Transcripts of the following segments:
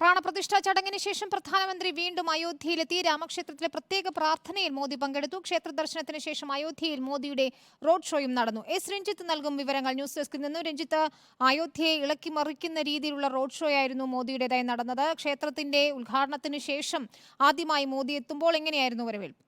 പ്രാണപ്രതിഷ്ഠാ ചടങ്ങിന് ശേഷം പ്രധാനമന്ത്രി വീണ്ടും അയോധ്യയിലെത്തി. രാമക്ഷേത്രത്തിലെ പ്രത്യേക പ്രാർത്ഥനയിൽ മോദി പങ്കെടുത്തു. ക്ഷേത്ര ദർശനത്തിന് ശേഷം അയോധ്യയിൽ മോദിയുടെ റോഡ് ഷോയും നടന്നു. എസ് രഞ്ജിത്ത് നൽകും വിവരങ്ങൾ ന്യൂസ് ഡെസ്കിൽ നിന്നും. രഞ്ജിത്ത് അയോധ്യയെ ഇളക്കി മറിക്കുന്ന രീതിയിലുള്ള റോഡ് ഷോ ആയിരുന്നു മോദിയുടേതായി നടന്നത്. ക്ഷേത്രത്തിന്റെ ഉദ്ഘാടനത്തിന് ശേഷം ആദ്യമായി മോദി എത്തുമ്പോൾ എങ്ങനെയായിരുന്നു വരവേൽപ്പ്?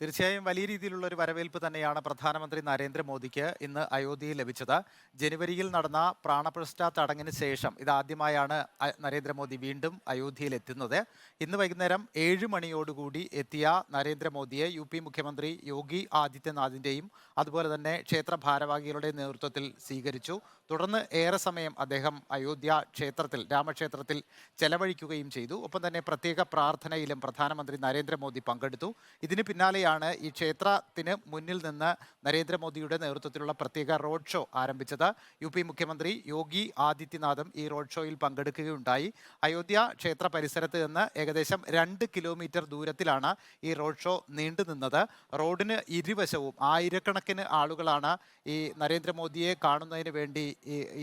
തീർച്ചയായും വലിയ രീതിയിലുള്ള ഒരു വരവേൽപ്പ് തന്നെയാണ് പ്രധാനമന്ത്രി നരേന്ദ്രമോദിക്ക് ഇന്ന് അയോധ്യയിൽ ലഭിച്ചത്. ജനുവരിയിൽ നടന്ന പ്രാണപ്രതിഷ്ഠ ചടങ്ങിന് ശേഷം ഇതാദ്യമായാണ് നരേന്ദ്രമോദി വീണ്ടും അയോധ്യയിൽ എത്തുന്നത്. ഇന്ന് വൈകുന്നേരം ഏഴ് മണിയോടുകൂടി എത്തിയ നരേന്ദ്രമോദിയെ യു പി മുഖ്യമന്ത്രി യോഗി ആദിത്യനാഥിന്റെയും അതുപോലെ തന്നെ ക്ഷേത്ര ഭാരവാഹികളുടെ നേതൃത്വത്തിൽ സ്വീകരിച്ചു. തുടർന്ന് ഏറെ സമയം അദ്ദേഹം അയോധ്യ ക്ഷേത്രത്തിൽ രാമക്ഷേത്രത്തിൽ ചെലവഴിക്കുകയും ചെയ്തു. ഒപ്പം തന്നെ പ്രത്യേക പ്രാർത്ഥനയിലും പ്രധാനമന്ത്രി നരേന്ദ്രമോദി പങ്കെടുത്തു. ഇതിന് പിന്നാലെയാണ് ഈ ക്ഷേത്രത്തിന് മുന്നിൽ നിന്ന് നരേന്ദ്രമോദിയുടെ നേതൃത്വത്തിലുള്ള പ്രത്യേക റോഡ് ഷോ ആരംഭിച്ചത്. യു പി മുഖ്യമന്ത്രി യോഗി ആദിത്യനാഥും ഈ റോഡ് ഷോയിൽ പങ്കെടുക്കുകയുണ്ടായി. അയോധ്യ ക്ഷേത്ര പരിസരത്ത് നിന്ന് ഏകദേശം രണ്ട് കിലോമീറ്റർ ദൂരത്തിലാണ് ഈ റോഡ് ഷോ നീണ്ടു നിന്നത്. റോഡിന് ഇരുവശവും ആയിരക്കണക്കിന് ആളുകളാണ് ഈ നരേന്ദ്രമോദിയെ കാണുന്നതിന് വേണ്ടി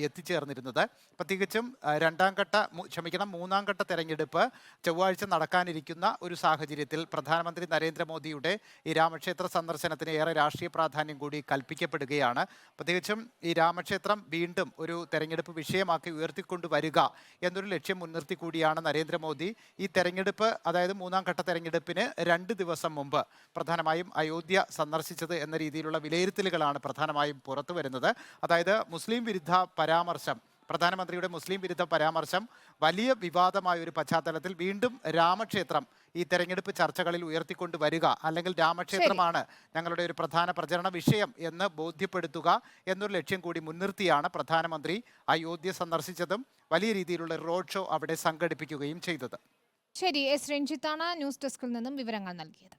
എത്തിച്ചേർന്നിരുന്നത്. പ്രത്യേകിച്ചും രണ്ടാം ഘട്ട ക്ഷമിക്കണം മൂന്നാം ഘട്ട തെരഞ്ഞെടുപ്പ് ചൊവ്വാഴ്ച നടക്കാനിരിക്കുന്ന ഒരു സാഹചര്യത്തിൽ പ്രധാനമന്ത്രി നരേന്ദ്രമോദിയുടെ ഈ രാമക്ഷേത്ര സന്ദർശനത്തിന് ഏറെ രാഷ്ട്രീയ പ്രാധാന്യം കൂടി കൽപ്പിക്കപ്പെടുകയാണ്. പ്രത്യേകിച്ചും ഈ രാമക്ഷേത്രം വീണ്ടും ഒരു തെരഞ്ഞെടുപ്പ് വിഷയമാക്കി ഉയർത്തിക്കൊണ്ടു വരിക എന്നൊരു ലക്ഷ്യം മുൻനിർത്തി കൂടിയാണ് നരേന്ദ്രമോദി. ഈ തെരഞ്ഞെടുപ്പ് അതായത് മൂന്നാം ഘട്ട തെരഞ്ഞെടുപ്പിന് രണ്ട് ദിവസം മുമ്പ് പ്രധാനമായും അയോധ്യ സന്ദർശിച്ചത് എന്ന രീതിയിലുള്ള വിലയിരുത്തലുകളാണ് പ്രധാനമായും പുറത്തു വരുന്നത് അതായത് മുസ്ലിം വിരുദ്ധ പരാമർശം പ്രധാനമന്ത്രിയുടെ മുസ്ലിം വിരുദ്ധ പരാമർശം വലിയ വിവാദമായ ഒരു പശ്ചാത്തലത്തിൽ വീണ്ടും രാമക്ഷേത്രം ഈ തെരഞ്ഞെടുപ്പ് ചർച്ചകളിൽ ഉയർത്തിക്കൊണ്ട് വരിക അല്ലെങ്കിൽ രാമക്ഷേത്രമാണ് ഞങ്ങളുടെ ഒരു പ്രധാന പ്രചരണ വിഷയം എന്ന് ബോധ്യപ്പെടുത്തുക എന്നൊരു ലക്ഷ്യം കൂടി മുൻനിർത്തിയാണ് പ്രധാനമന്ത്രി അയോധ്യ സന്ദർശിച്ചതും വലിയ രീതിയിലുള്ള റോഡ് ഷോ അവിടെ സംഘടിപ്പിക്കുകയും ചെയ്തത്. ശരി എസ് രഞ്ജിത്താണ് ന്യൂസ് ഡെസ്കിൽ നിന്നും വിവരങ്ങൾ നൽകിയത്.